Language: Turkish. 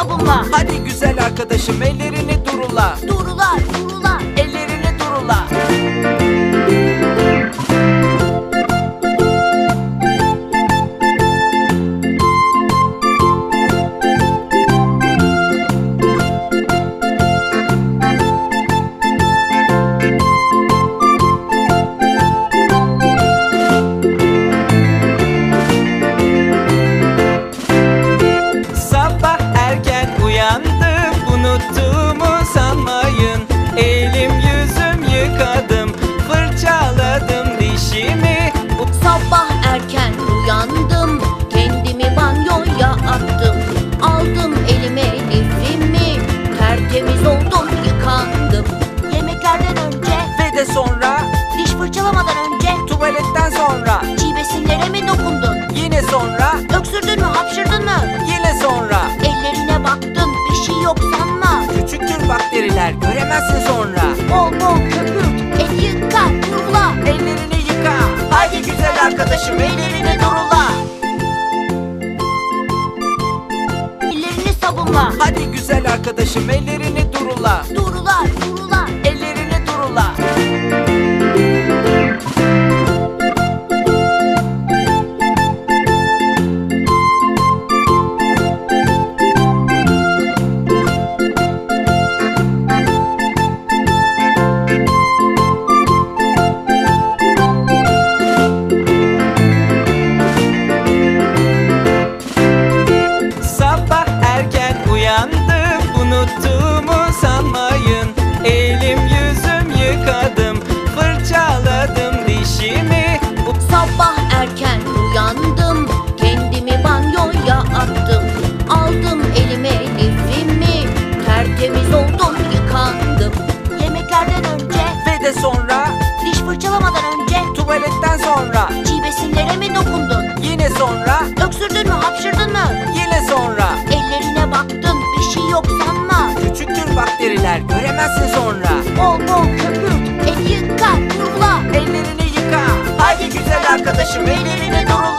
sabunla. Hadi güzel arkadaşım ellerini durula Durular, sonra Öksürdün mü, hapşırdın mı? Yine sonra Ellerine baktın, bir şey yok sanma. Küçüktür bakteriler göremezsin sonra Bol bol köpürt, el yıka, kurula. Ellerini yıka Haydi güzel arkadaşım ellerini durula Ellerini sabunla. Hadi güzel arkadaşım ellerini durula Durular, durular. mu sanmayın kirlenmezsin sonra. Bol bol köpürt, yıka, kurula Ellerini yıka. Haydi güzel arkadaşım ellerini doğru